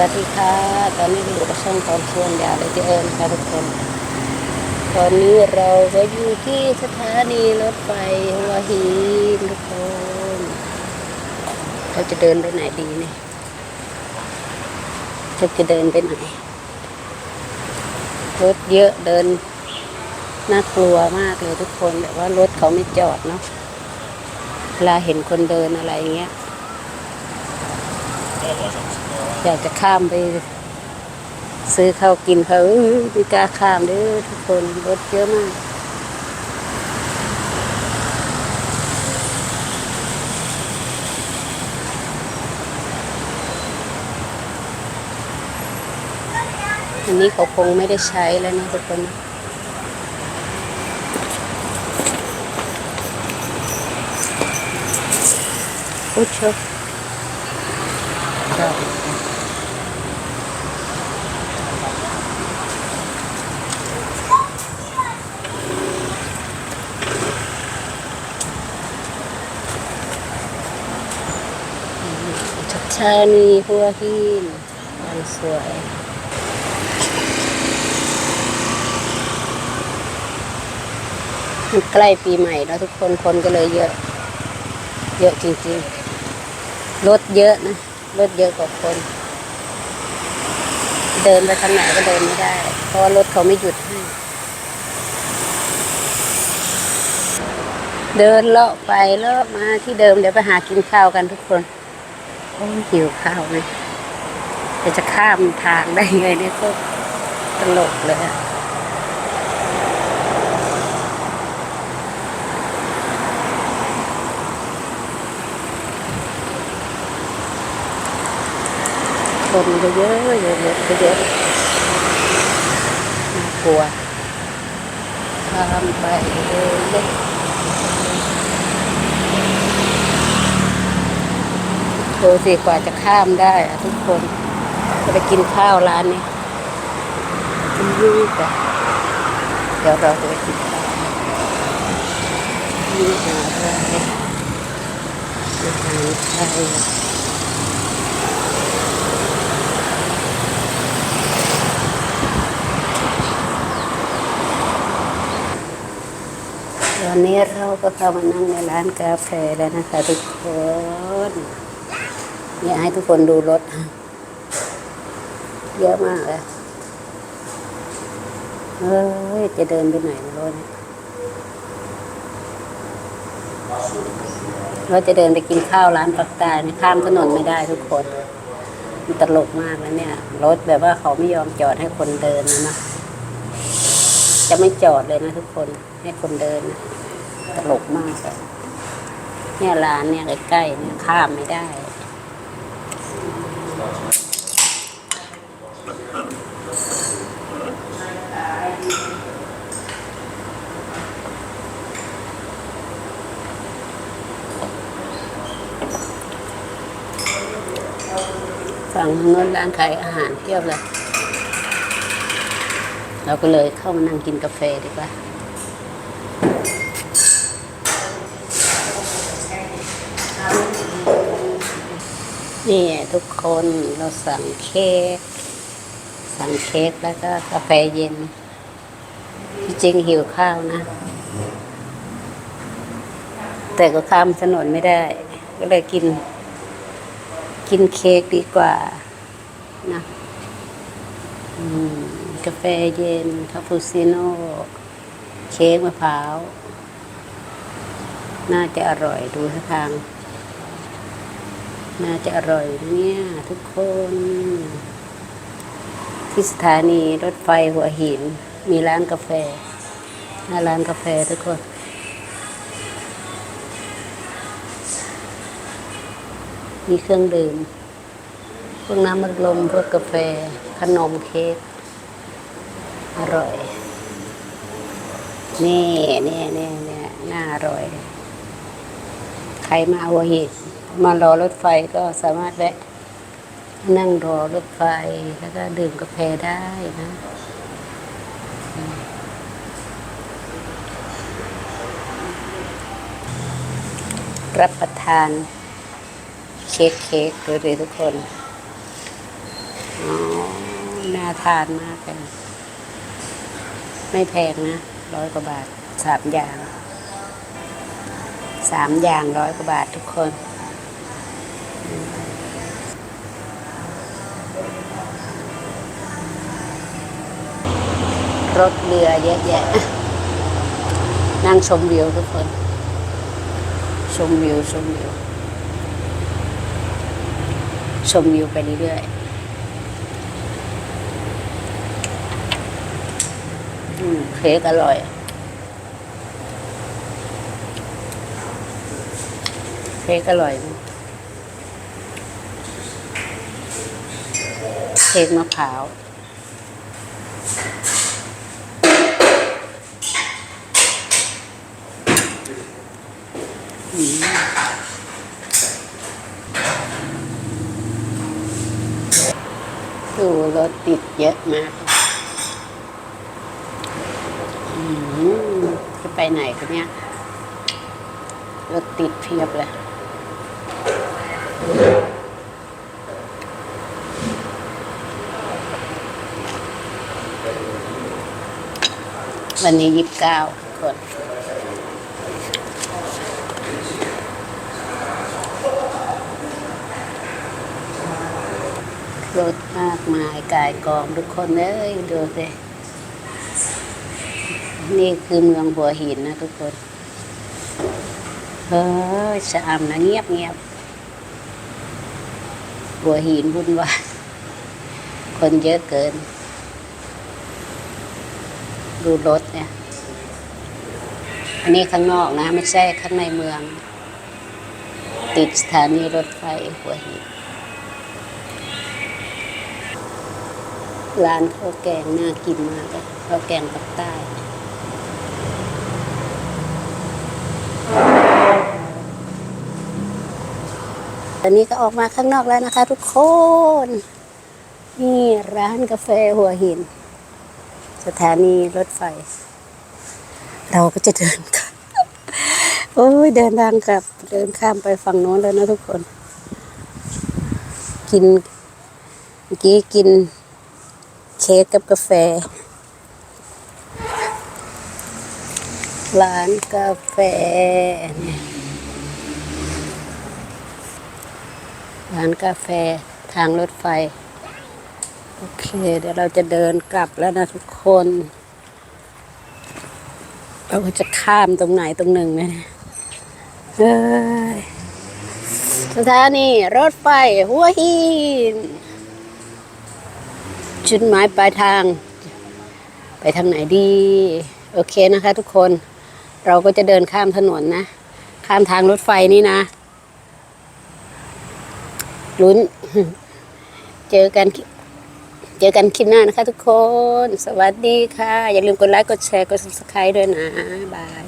วัสดีค่ะ ตอนนี้อยู่กับช่องตอนชวนยาเลยที่เอิญค่ะทุกคน ตอนนี้เราก็อยู่ที่สถานีรถไฟหัวหินทุกคน เราจะเดินไปไหนดีเนี่ยจะจะเดินไปไหน รถเยอะเดินน่ากลัวมากเลยทุกคนแบบว่ารถเขาไม่จอดเนาะ เวลาเห็นคนเดินอะไรเงี้ย อยากจะข้ามไป ซื้อข้าวกินเขาไม่กล้าข้ามเด้อทุกคนรถเยอะมากอันนี้เขาคงไม่ได้ใช้แล้วนะทุกคนนะอุ๊ยชอบชอบชักชานีหัวหินมันสวยใกล้ปีใหม่แล้วทุกคนคนก็เลยเยอะ เยอะจริงๆ รถเยอะนะ รถเยอะกว่าคน เดินไปทางไหนก็เดินไม่ได้ เพราะว่ารถเขาไม่หยุดให้เดินเลาะไปเลาะมาที่เดิมเดี๋ยวไปหากินข้าวกันทุกคน โอ้หิวข้าวเลยแต่จะข้ามทางได้ไงเนี่ยก็ตลกเลยอะคนก็เยอะเยอะเยอะก็เยอะน่ากลัวข้ามไปเลย โทรสิกว่าจะข้ามได้อะทุกคน จะไปกินข้าวร้านนี้ยืดอะเดี๋ยวเราจะไปกินข้าวนี่อะไรอาหารไทยตอนนี้เราก็เข้ามานั่งในร้านกาแฟแล้วนะคะทุกคน อยากให้ทุกคนดูรถ เยอะมากเลยเฮ้ย จะเดินไปไหนรถเราจะเดินไปกินข้าวร้านปักใตายเนี่ยข้ามถนนไม่ได้ทุกคนมันตลกมากแล้วเนี่ย รถแบบว่าเขาไม่ยอมจอดให้คนเดินนะ จะไม่จอดเลยนะทุกคนให้คนเดินตลกมากเลยเนี่ยร้านเนี่ยใกล้ๆเนี่ยข้ามไม่ได้ ฝั่งโน้นร้านขายอาหารเทียบเลยเราก็เลยเข้ามานั่งกินกาแฟดีกว่านี่ทุกคนเราสั่งเค้กสั่งเค้กแล้วก็กาแฟเย็น จริงหิวข้าวนะ แต่ก็ข้ามถนนไม่ได้ ก็เลยกิน กินเค้กดีกว่านะกาแฟเย็นคาปูชิโน่เค้กมะพร้าว น่าจะอร่อยดูท่าทาง น่าจะอร่อยเนี่ยทุกคน ที่สถานีรถไฟหัวหิน มีร้านกาแฟร้านกาแฟทุกคน มีเครื่องดื่ม พวกน้ำมันลมพวกกาแฟ ขนมเค้ก อร่อย นี่นี่นี่นี่น่าอร่อย ใครมาหัวหินมารอรถไฟก็สามารถแวะนั่งรอรถไฟแล้วก็ดื่มกาแฟได้นะรับประทาน เค้กเค้กดูดิทุกคนอ๋อน่าทานมากเลยไม่แพงนะร้อยกว่าบาทสามอย่างสามอย่างร้อยกว่าบาททุกคน รถเรือเยอะแยะ นั่งชมวิวทุกคน ชมวิว ชมวิว ชมวิวไปเรื่อยๆเค้กอร่อยเค้กอร่อยเค้กมะพร้าว ดูรถติดเยอะมากอืมจะไปไหนกันเนี่ย รถติดเพียบเลย วันนี้ยี่สิบเก้าคน รถมากมายกายกองทุกคนเอ้ยดูสินี่คือเมืองบัวหินนะทุกคนเฮ้ยชะอำนะเงียบเงียบบัวหินวุ่นวายคนเยอะเกิน ดูรถเนี่ย อันนี้ข้างนอกนะ ไม่ใช่ข้างในเมือง ติดสถานีรถไฟหัวหิน ร้านข้าวแกงน่ากินมากเลยข้าวแกงปักใต้ตอนนี้ก็ออกมาข้างนอกแล้วนะคะ ทุกคน นี่ร้านกาแฟหัวหิน สถานีรถไฟ เราก็จะเดินกับโอ้ยเดินทางกลับ เดินข้ามไปฝั่งโน้นแล้วนะทุกคน กินเมื่อกี้กิน เค้กกับกาแฟ ร้านกาแฟ ร้านกาแฟทางรถไฟ โอเค เดี๋ยวเราจะเดินกลับแล้วนะทุกคน เราจะข้ามตรงไหนตรงหนึ่งนะเนี่ยเอ้ยสถานีรถไฟหัวหิน จุดหมายปลายทาง ไปทางไหนดี โอเคนะคะ ทุกคนเราก็จะเดินข้ามถนนนะ ข้ามทางรถไฟนี่นะลุ้น เจอกัน เจอกันคลิปหน้านะคะทุกคน สวัสดีค่ะ อย่าลืมกดไลค์ กดแชร์ กด subscribe ด้วยนะ บาย